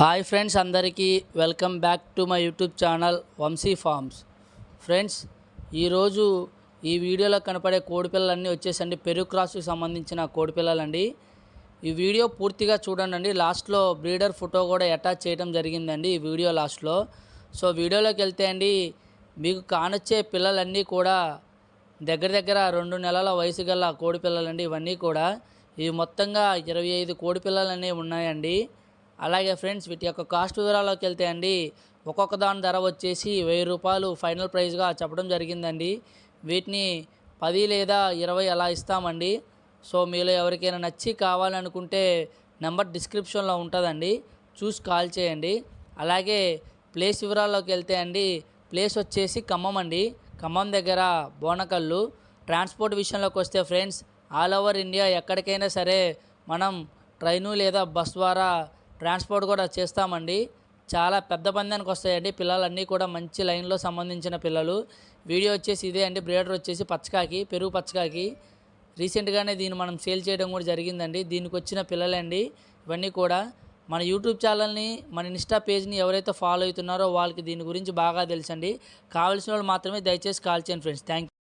Hi friends అందరికీ welcome back to my YouTube channel Vamshi farms. Friends ఈరోజు ఈ వీడియోలో కనపడే కోడిపిల్లలన్నీ వచ్చేసండి. పెరుగు క్రాస్కి సంబంధించిన కోడిపిల్లలండి. ఈ వీడియో పూర్తిగా చూడండి అండి లాస్ట్లో బ్రీడర్ ఫోటో కూడా అటాచ్ చేయడం జరిగిందండి ఈ వీడియో లాస్ట్లో. సో వీడియోలోకి వెళ్తే అండి మీకు కానొచ్చే పిల్లలన్నీ కూడా దగ్గర దగ్గర రెండు నెలల వయసు గల కోడిపిల్లలండి ఇవన్నీ కూడా. ఇవి మొత్తంగా ఇరవై ఐదు కోడిపిల్లలన్నీ ఉన్నాయండి. అలాగే ఫ్రెండ్స్ వీటి యొక్క కాస్ట్ వివరాల్లోకి వెళ్తే అండి ఒక్కొక్క దాని ధర వచ్చేసి వెయ్యి రూపాయలు ఫైనల్ ప్రైస్గా చెప్పడం జరిగిందండి. వీటిని పది లేదా ఇరవై అలా ఇస్తామండి. సో మీలో ఎవరికైనా నచ్చి కావాలనుకుంటే నెంబర్ డిస్క్రిప్షన్లో ఉంటుందండి. చూసి కాల్ చేయండి. అలాగే ప్లేస్ వివరాల్లోకి వెళ్తే అండి ప్లేస్ వచ్చేసి ఖమ్మం అండి. ఖమ్మం దగ్గర బోనకల్లు. ట్రాన్స్పోర్ట్ విషయంలోకి వస్తే ఫ్రెండ్స్ ఆల్ ఓవర్ ఇండియా ఎక్కడికైనా సరే మనం ట్రైను లేదా బస్ ద్వారా ట్రాన్స్పోర్ట్ కూడా చేస్తామండి. చాలా పెద్ద పందానికి వస్తాయండి. పిల్లలన్నీ కూడా మంచి లైన్లో సంబంధించిన పిల్లలు. వీడియో వచ్చేసి ఇదే అండి. బ్రేడర్ వచ్చేసి పచ్చకాకి పెరుగు పచ్చకాకి. రీసెంట్గానే దీన్ని మనం సేల్ చేయడం కూడా జరిగిందండి. దీనికి వచ్చిన పిల్లలండి. ఇవన్నీ కూడా మన యూట్యూబ్ ఛానల్ని మన ఇన్స్టా పేజ్ని ఎవరైతే ఫాలో అవుతున్నారో వాళ్ళకి దీని గురించి బాగా తెలుసండి. కావాల్సిన వాళ్ళు మాత్రమే దయచేసి కాల్ చేయండి ఫ్రెండ్స్. థ్యాంక్